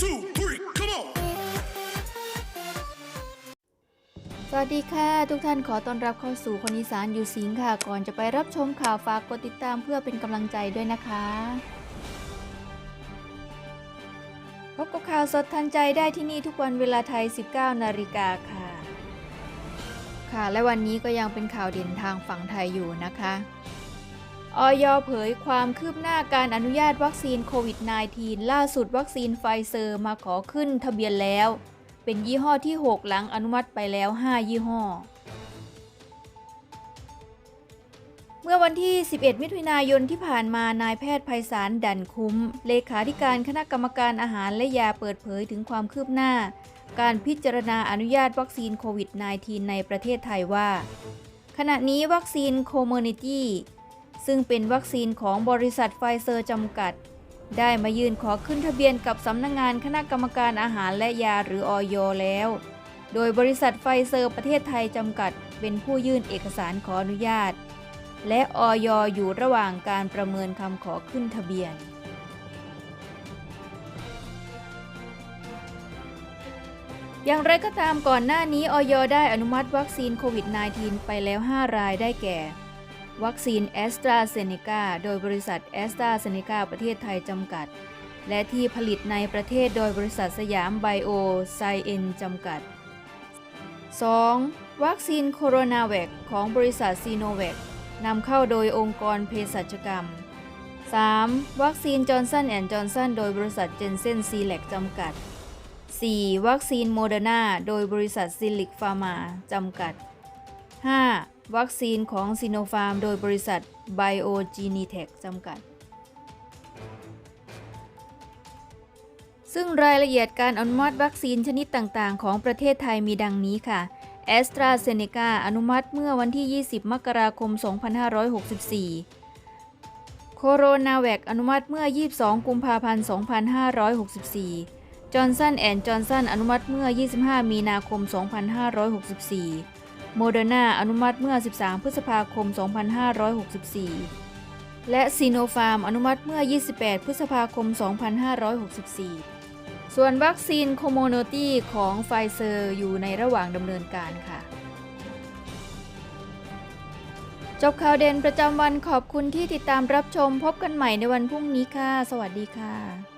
two, three, come on. สวัสดีค่ะ ทุกท่านขอต้อนรับเข้าสู่คนอีสานอยู่สิงห์ค่ะ ก่อนจะไปรับชมข่าวฝากกดติดตามเพื่อเป็นกำลังใจด้วยนะคะพบกับข่าวสดทันใจได้ที่นี่ทุกวันเวลาไทย 19 นาฬิกาค่ะ ค่ะ และวันนี้ก็ยังเป็นข่าวเด่นทางฝั่งไทยอยู่นะคะ ออยเผยความคืบหน้าการอนุญาตวัคซีนโควิด -19 ล่าสุดวัคซีนไฟเซอร์มาขอขึ้นทะเบียนแล้ว เป็นยี่ห้อที่ 6 หลังอนุมัติไปแล้ว 5 ยี่ห้อ เมื่อวันที่ 11 มิถุนายนที่ผ่านมานายแพทย์ไพศาลดันคุ้ม เลขาธิการคณะกรรมการอาหารและยาเปิดเผยถึงความคืบหน้า การพิจารณาอนุญาตวัคซีนโควิด -19 ในประเทศไทยว่า ขณะนี้วัคซีนโคเมอร์นิตี้ ซึ่งเป็นวัคซีนของบริษัทไฟเซอร์จำกัด ได้มายื่นขอขึ้นทะเบียนกับสำนักงงานคณะกรรมการอาหารและยาหรืออยแล้ว โดยบริษัทไฟเซอร์ประเทศไทยจำกัด เป็นผู้ยื่นเอกสารขออนุญาต และอยอยู่ระหว่างการประเมินคำขอขึ้นทะเบียนอย่างไรก็ตามก่อนหน้านี้อยได้อนุมัติวัคซีนโควิด -19 ไปแล้ว 5 รายได้แก่ วัคซีนแอสตราเซเนกาโดยบริษัทแอสตราเซเนกาประเทศไทยจำกัด และที่ผลิตในประเทศโดยบริษัทสยามไบโอไซเอนจำกัด 2. วัคซีนโคโรนาแวคของบริษัทซีโนแวคนำเข้าโดยองค์กรเภสัชกรรม 3. วัคซีนจอร์นสันแอนด์จอร์นสันโดยบริษัทเจนเซนซีแลกจำกัด 4. วัคซีนโมเดอร์นาโดยบริษัทซิลิกฟาร์มาจำกัด 5. วัคซีนของซีโนฟาร์มโดยบริษัทไบโอจีนีเทคจำกัด ซึ่งรายละเอียดการอนุมัติวัคซีนชนิดต่างๆ ของประเทศไทยมีดังนี้ค่ะแอสตราเซเนกาอนุมัติเมื่อวันที่ 20 มกราคม 2564 โคโรนาแวคอนุมัติเมื่อ 22 กุมภาพันธ์ 2564 จอร์นสันแอนด์จอร์นสันอนุมัติเมื่อ 25 มีนาคม 2564 โมเดอร์นาอนุมัติเมื่อ 13 พฤษภาคม 2564 และซีโนฟาร์มอนุมัติเมื่อ 28 พฤษภาคม 2564 ส่วนวัคซีนโคโมโนตี้ของไฟเซอร์อยู่ในระหว่างดำเนินการค่ะ จบข่าวเด่นประจำวันขอบคุณที่ติดตามรับชมพบกันใหม่ในวันพรุ่งนี้ค่ะ สวัสดีค่ะ